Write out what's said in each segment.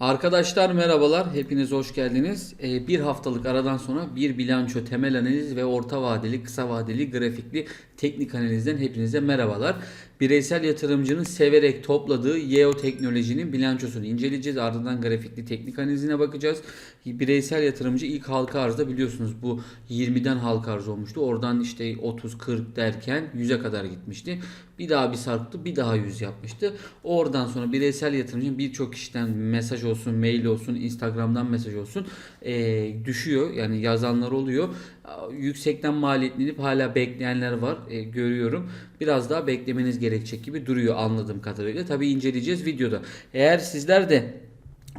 Arkadaşlar merhabalar, hepiniz hoş geldiniz. Ee, bir haftalık aradan sonra bir bilanço, temel analiz ve orta vadeli, kısa vadeli, grafikli teknik analizden hepinize merhabalar. Bireysel yatırımcının severek topladığı Yeo teknolojinin bilançosunu inceleyeceğiz. Ardından grafikli teknik analizine bakacağız. Bireysel yatırımcı ilk halka arzda biliyorsunuz bu 20'den halka arz olmuştu. Oradan işte 30-40 derken 100'e kadar gitmişti. Bir daha bir sarktı, bir daha 100 yapmıştı. Oradan sonra bireysel yatırımcının birçok kişiden mesaj olsun, mail olsun, Instagram'dan mesaj olsun eee, düşüyor. Yani yazanlar oluyor. Yüksekten maliyetlenip hala bekleyenler var. E, görüyorum. Biraz daha beklemeniz gerekecek gibi duruyor anladığım kadarıyla. Tabii inceleyeceğiz videoda. Eğer sizler de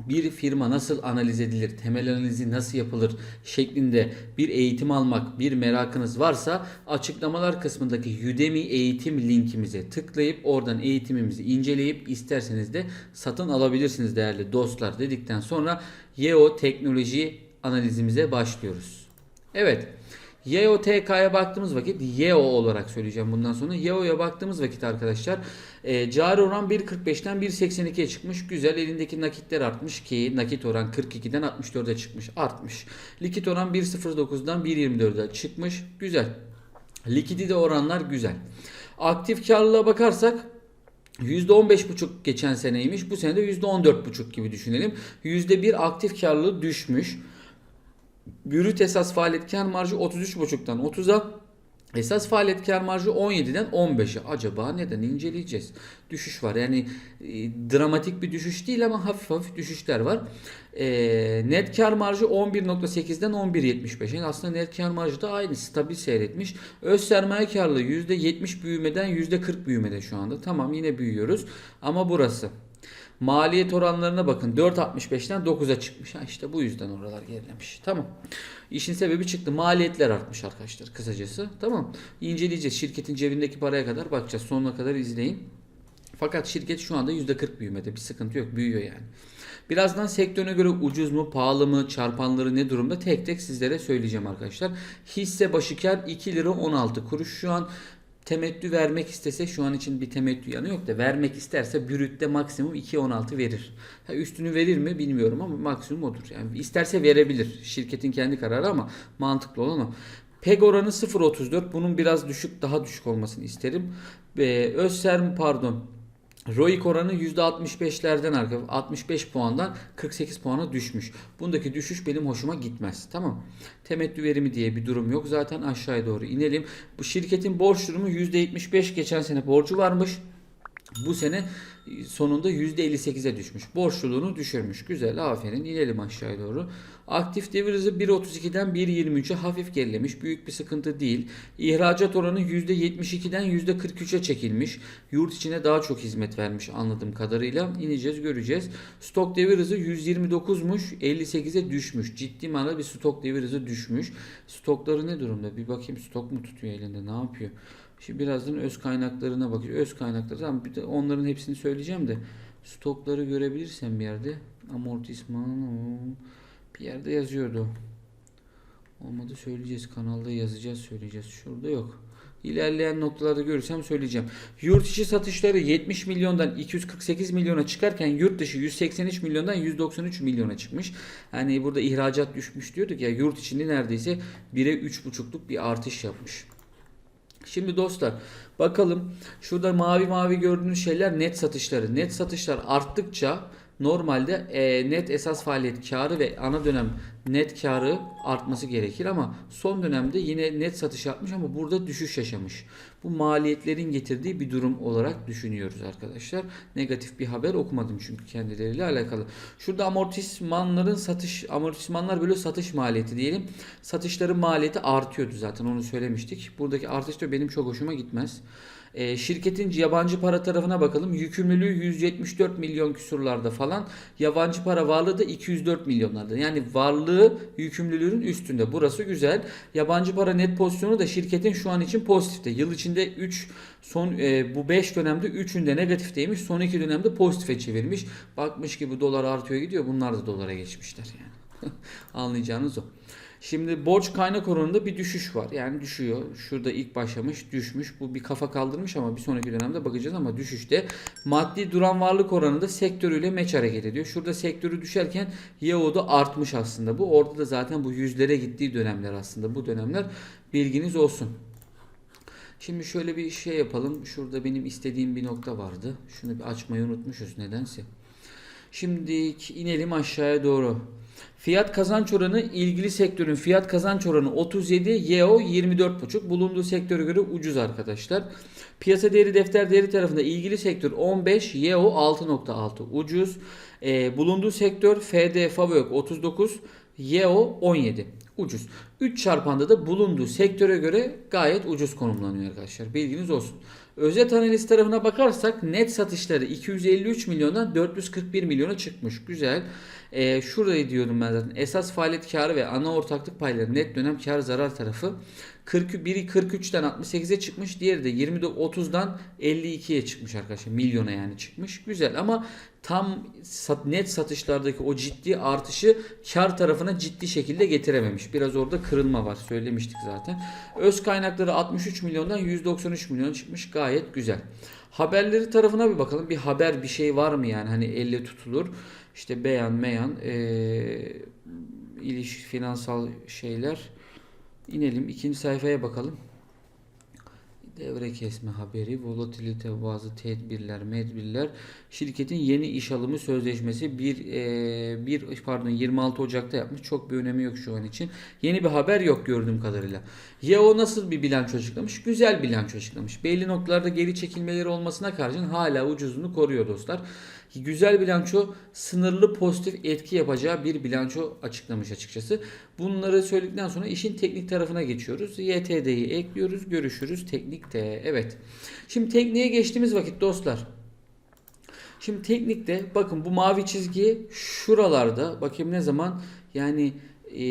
bir firma nasıl analiz edilir, temel analizi nasıl yapılır şeklinde bir eğitim almak, bir merakınız varsa açıklamalar kısmındaki Udemy eğitim linkimize tıklayıp oradan eğitimimizi inceleyip isterseniz de satın alabilirsiniz değerli dostlar dedikten sonra YEO teknoloji analizimize başlıyoruz. Evet. YOTK'ya baktığımız vakit YEO olarak söyleyeceğim bundan sonra. YEO'ya baktığımız vakit arkadaşlar e, cari oran 1.45'ten 1.82'ye çıkmış. Güzel elindeki nakitler artmış ki nakit oran 42'den 64'e çıkmış. Artmış. Likit oran 1.09'dan 1.24'e çıkmış. Güzel. Likidite oranlar güzel. Aktif karlılığa bakarsak %15,5 geçen seneymiş. Bu sene de %14,5 gibi düşünelim. %1 aktif karlılığı düşmüş. Brüt esas faaliyet kar marjı 33,5'tan 30'a Esas faaliyet kar marjı 17'den 15'e. Acaba neden inceleyeceğiz? Düşüş var. Yani e, dramatik bir düşüş değil ama hafif hafif düşüşler var. E, net kar marjı 11.8'den 11.75. Yani aslında net kar marjı da aynı stabil seyretmiş. Öz sermaye karlılığı %70 büyümeden %40 büyümede şu anda. Tamam yine büyüyoruz. Ama burası. Maliyet oranlarına bakın. 4.65'ten 9'a çıkmış. Ha işte bu yüzden oralar gerilemiş. Tamam. İşin sebebi çıktı. Maliyetler artmış arkadaşlar kısacası. Tamam. İnceleyeceğiz. Şirketin cebindeki paraya kadar bakacağız. Sonuna kadar izleyin. Fakat şirket şu anda %40 büyümede. Bir sıkıntı yok. Büyüyor yani. Birazdan sektörüne göre ucuz mu, pahalı mı, çarpanları ne durumda tek tek sizlere söyleyeceğim arkadaşlar. Hisse başı kar 2 lira 16 kuruş. Şu an temettü vermek istese şu an için bir temettü yanı yok da vermek isterse bürütte maksimum 2.16 verir. Ha, üstünü verir mi bilmiyorum ama maksimum odur. Yani isterse verebilir. Şirketin kendi kararı ama mantıklı olan o. PEG oranı 0.34. Bunun biraz düşük, daha düşük olmasını isterim. Ee, Özserm pardon. ROIC oranı %65'lerden arka 65 puandan 48 puana düşmüş. Bundaki düşüş benim hoşuma gitmez. Tamam. Temettü verimi diye bir durum yok. Zaten aşağıya doğru inelim. Bu şirketin borç durumu %75 geçen sene borcu varmış. Bu sene sonunda %58'e düşmüş. Borçluluğunu düşürmüş. Güzel aferin inelim aşağıya doğru. Aktif devir hızı 1.32'den 1.23'e hafif gerilemiş. Büyük bir sıkıntı değil. İhracat oranı %72'den %43'e çekilmiş. Yurt içine daha çok hizmet vermiş anladığım kadarıyla. İneceğiz göreceğiz. Stok devir hızı 129'muş 58'e düşmüş. Ciddi manada bir stok devir hızı düşmüş. Stokları ne durumda? Bir bakayım stok mu tutuyor elinde ne yapıyor? Şimdi birazdan öz kaynaklarına bakacağız. Öz kaynakları tamam bir de onların hepsini söyleyeceğim de stokları görebilirsem bir yerde amortisman bir yerde yazıyordu. Olmadı söyleyeceğiz. Kanalda yazacağız söyleyeceğiz. Şurada yok. İlerleyen noktalarda görürsem söyleyeceğim. Yurt içi satışları 70 milyondan 248 milyona çıkarken yurt dışı 183 milyondan 193 milyona çıkmış. Hani burada ihracat düşmüş diyorduk ya yurt içinde neredeyse 1'e 3,5'luk bir artış yapmış. Şimdi dostlar bakalım şurada mavi mavi gördüğünüz şeyler net satışları. Net satışlar arttıkça normalde e, net esas faaliyet karı ve ana dönem net karı artması gerekir ama son dönemde yine net satış yapmış ama burada düşüş yaşamış. Bu maliyetlerin getirdiği bir durum olarak düşünüyoruz arkadaşlar. Negatif bir haber okumadım çünkü kendileriyle alakalı. Şurada amortismanların satış amortismanlar böyle satış maliyeti diyelim. Satışların maliyeti artıyordu zaten onu söylemiştik. Buradaki artış da benim çok hoşuma gitmez. E, şirketin yabancı para tarafına bakalım. Yükümlülüğü 174 milyon küsurlarda falan. Yabancı para varlığı da 204 milyonlarda. Yani varlığı yükümlülüğün üstünde. Burası güzel. Yabancı para net pozisyonu da şirketin şu an için pozitifte. Yıl içinde 3 son e, bu 5 dönemde 3'ünde negatifteymiş. Son 2 dönemde pozitife çevirmiş. Bakmış ki bu dolar artıyor gidiyor. Bunlar da dolara geçmişler yani. Anlayacağınız o. Şimdi borç kaynak oranında bir düşüş var. Yani düşüyor. Şurada ilk başlamış, düşmüş. Bu bir kafa kaldırmış ama bir sonraki dönemde bakacağız ama düşüşte. Maddi duran varlık oranında sektörüyle meç hareket ediyor. Şurada sektörü düşerken YO'da artmış aslında. Bu orada da zaten bu yüzlere gittiği dönemler aslında. Bu dönemler bilginiz olsun. Şimdi şöyle bir şey yapalım. Şurada benim istediğim bir nokta vardı. Şunu bir açmayı unutmuşuz nedense. Şimdi inelim aşağıya doğru. Fiyat kazanç oranı ilgili sektörün fiyat kazanç oranı 37, YO 24,5. Bulunduğu sektöre göre ucuz arkadaşlar. Piyasa değeri defter değeri tarafında ilgili sektör 15, YO 6.6 ucuz. Ee, bulunduğu sektör FD Favök 39, YO 17 ucuz. 3 çarpanda da bulunduğu sektöre göre gayet ucuz konumlanıyor arkadaşlar. Bilginiz olsun. Özet analiz tarafına bakarsak net satışları 253 milyondan 441 milyona çıkmış. Güzel. Ee, şurayı diyorum ben zaten. Esas faaliyet karı ve ana ortaklık payları net dönem kar zarar tarafı 40, biri 43'ten 68'e çıkmış. Diğeri de 20 30'dan 52'ye çıkmış arkadaşlar. Milyona yani çıkmış. Güzel ama tam sat, net satışlardaki o ciddi artışı kar tarafına ciddi şekilde getirememiş. Biraz orada kırılma var. Söylemiştik zaten. Öz kaynakları 63 milyondan 193 milyon çıkmış. Gayet güzel. Haberleri tarafına bir bakalım. Bir haber bir şey var mı yani hani elle tutulur. İşte beyan meyan ee, ilişki finansal şeyler. İnelim ikinci sayfaya bakalım. Devre kesme haberi, volatilite bazı tedbirler, medbirler, şirketin yeni iş alımı sözleşmesi 1 e, 1 pardon 26 Ocak'ta yapmış. Çok bir önemi yok şu an için. Yeni bir haber yok gördüğüm kadarıyla. YO nasıl bir bilanço açıklamış? Güzel bilanço açıklamış. Belli noktalarda geri çekilmeleri olmasına karşın hala ucuzluğunu koruyor dostlar. Güzel bilanço sınırlı pozitif etki yapacağı bir bilanço açıklamış açıkçası. Bunları söyledikten sonra işin teknik tarafına geçiyoruz. YTD'yi ekliyoruz. Görüşürüz teknikte. Evet. Şimdi tekniğe geçtiğimiz vakit dostlar. Şimdi teknikte bakın bu mavi çizgi şuralarda bakayım ne zaman yani e,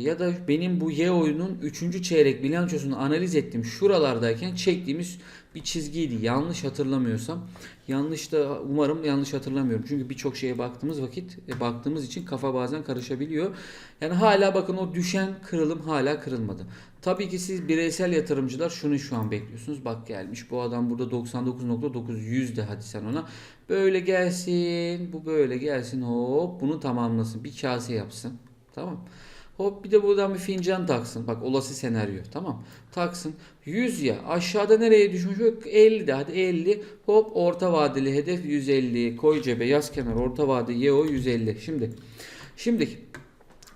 ya da benim bu Y oyunun 3. çeyrek bilançosunu analiz ettim şuralardayken çektiğimiz bir çizgiydi. Yanlış hatırlamıyorsam. Yanlış da umarım yanlış hatırlamıyorum. Çünkü birçok şeye baktığımız vakit e, baktığımız için kafa bazen karışabiliyor. Yani hala bakın o düşen kırılım hala kırılmadı. Tabii ki siz bireysel yatırımcılar şunu şu an bekliyorsunuz. Bak gelmiş bu adam burada 99.9 yüzde hadi sen ona. Böyle gelsin bu böyle gelsin hop bunu tamamlasın. Bir kase yapsın. Tamam. Hop bir de buradan bir fincan taksın. Bak olası senaryo. Tamam. Taksın. 100 ya. Aşağıda nereye düşmüş? Yok 50 de. Hadi 50. Hop orta vadeli hedef 150. Koy cebe yaz kenar. Orta vade YO 150. Şimdi. Şimdi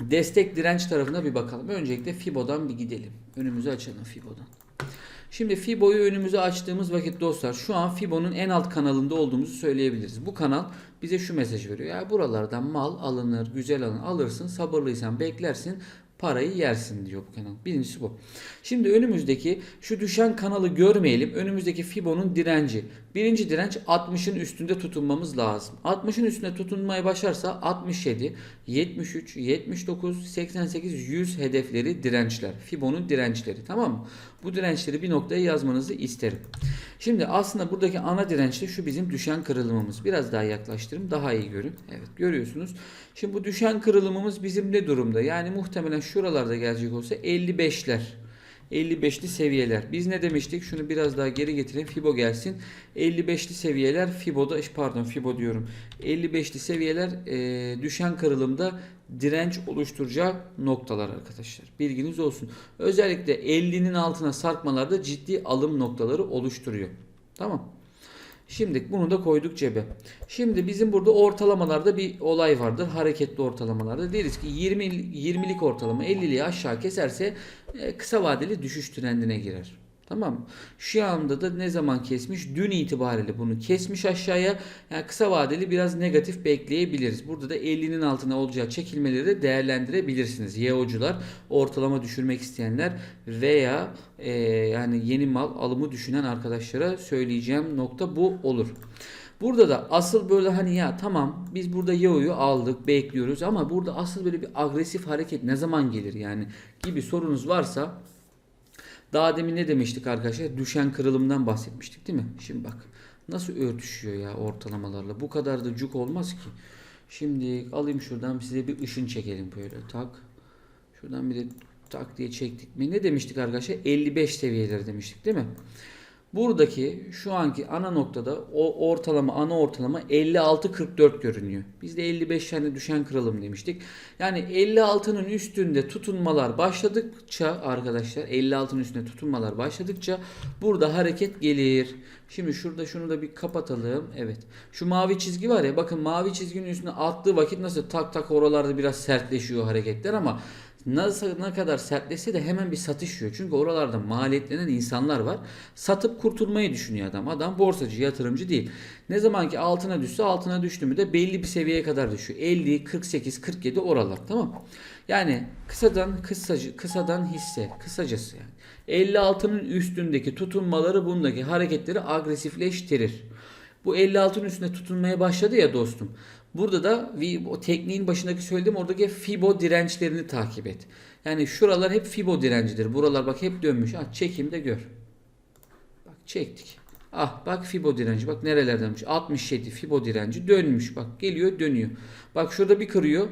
destek direnç tarafına bir bakalım. Öncelikle Fibo'dan bir gidelim. Önümüzü açalım Fibo'dan. Şimdi Fibo'yu önümüze açtığımız vakit dostlar şu an Fibo'nun en alt kanalında olduğumuzu söyleyebiliriz. Bu kanal bize şu mesaj veriyor. Ya buralardan mal alınır, güzel alın, alırsın, sabırlıysan beklersin, parayı yersin diyor bu kanal. Birincisi bu. Şimdi önümüzdeki şu düşen kanalı görmeyelim. Önümüzdeki Fibo'nun direnci. Birinci direnç 60'ın üstünde tutunmamız lazım. 60'ın üstünde tutunmaya başlarsa 67, 73, 79, 88, 100 hedefleri dirençler. Fibo'nun dirençleri tamam mı? Bu dirençleri bir noktaya yazmanızı isterim. Şimdi aslında buradaki ana direnç de şu bizim düşen kırılımımız. Biraz daha yaklaştırayım daha iyi görün. Evet görüyorsunuz. Şimdi bu düşen kırılımımız bizim ne durumda? Yani muhtemelen şuralarda gelecek olsa 55'ler. 55'li seviyeler. Biz ne demiştik? Şunu biraz daha geri getireyim. Fibo gelsin. 55'li seviyeler Fibo'da pardon Fibo diyorum. 55'li seviyeler e, düşen kırılımda direnç oluşturacak noktalar arkadaşlar. Bilginiz olsun. Özellikle 50'nin altına sarkmalarda ciddi alım noktaları oluşturuyor. Tamam. Şimdi bunu da koyduk cebe. Şimdi bizim burada ortalamalarda bir olay vardır. Hareketli ortalamalarda. Deriz ki 20 20'lik ortalama 50'liği aşağı keserse e, kısa vadeli düşüş trendine girer. Tamam? Şu anda da ne zaman kesmiş? Dün itibariyle bunu kesmiş aşağıya. Yani kısa vadeli biraz negatif bekleyebiliriz. Burada da 50'nin altına olacağı çekilmeleri de değerlendirebilirsiniz. YO'cular, ortalama düşürmek isteyenler veya e, yani yeni mal alımı düşünen arkadaşlara söyleyeceğim nokta bu olur. Burada da asıl böyle hani ya tamam biz burada YO'yu aldık bekliyoruz ama burada asıl böyle bir agresif hareket ne zaman gelir yani gibi sorunuz varsa daha demin ne demiştik arkadaşlar? Düşen kırılımdan bahsetmiştik değil mi? Şimdi bak nasıl örtüşüyor ya ortalamalarla. Bu kadar da cuk olmaz ki. Şimdi alayım şuradan size bir ışın çekelim böyle tak. Şuradan bir de tak diye çektik mi? Ne demiştik arkadaşlar? 55 seviyeleri demiştik değil mi? Buradaki şu anki ana noktada o ortalama ana ortalama 56-44 görünüyor. Biz de 55 tane düşen kıralım demiştik. Yani 56'nın üstünde tutunmalar başladıkça arkadaşlar 56'nın üstünde tutunmalar başladıkça burada hareket gelir. Şimdi şurada şunu da bir kapatalım. Evet. Şu mavi çizgi var ya bakın mavi çizginin üstüne attığı vakit nasıl tak tak oralarda biraz sertleşiyor hareketler ama Nasıl ne kadar sertleşse de hemen bir satış yiyor. Çünkü oralarda maliyetlenen insanlar var. Satıp kurtulmayı düşünüyor adam. Adam borsacı, yatırımcı değil. Ne zaman ki altına düşse altına düştü mü de belli bir seviyeye kadar düşüyor. 50, 48, 47 oralar tamam Yani kısadan kısacı, kısadan hisse, kısacası yani. 56'nın üstündeki tutunmaları bundaki hareketleri agresifleştirir. Bu 56'nın üstünde tutunmaya başladı ya dostum. Burada da o tekniğin başındaki söylediğim oradaki Fibo dirençlerini takip et. Yani şuralar hep Fibo direncidir. Buralar bak hep dönmüş. Ah çekimde gör. Bak çektik. Ah bak Fibo direnci bak nerelerdenmiş. 67 Fibo direnci dönmüş. Bak geliyor dönüyor. Bak şurada bir kırıyor.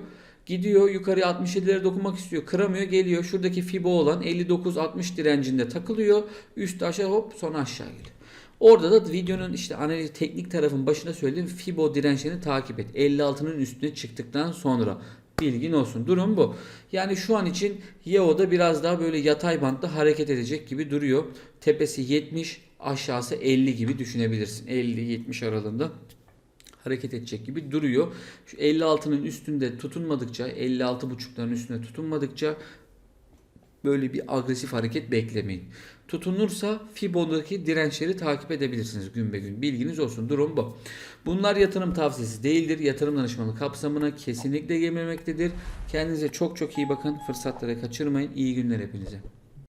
Gidiyor yukarıya 67'lere dokunmak istiyor. Kıramıyor geliyor. Şuradaki Fibo olan 59-60 direncinde takılıyor. Üst aşağı hop sonra aşağı geliyor. Orada da videonun işte analiz teknik tarafın başına söylediğim Fibo dirençlerini takip et. 56'nın üstüne çıktıktan sonra bilgin olsun. Durum bu. Yani şu an için Yeo'da biraz daha böyle yatay bantta hareket edecek gibi duruyor. Tepesi 70, aşağısı 50 gibi düşünebilirsin. 50-70 aralığında hareket edecek gibi duruyor. Şu 56'nın üstünde tutunmadıkça, 56.5'ların üstünde tutunmadıkça böyle bir agresif hareket beklemeyin. Tutunursa Fibo'daki dirençleri takip edebilirsiniz gün be gün. Bilginiz olsun. Durum bu. Bunlar yatırım tavsiyesi değildir. Yatırım danışmanlığı kapsamına kesinlikle girmemektedir. Kendinize çok çok iyi bakın. Fırsatları kaçırmayın. İyi günler hepinize.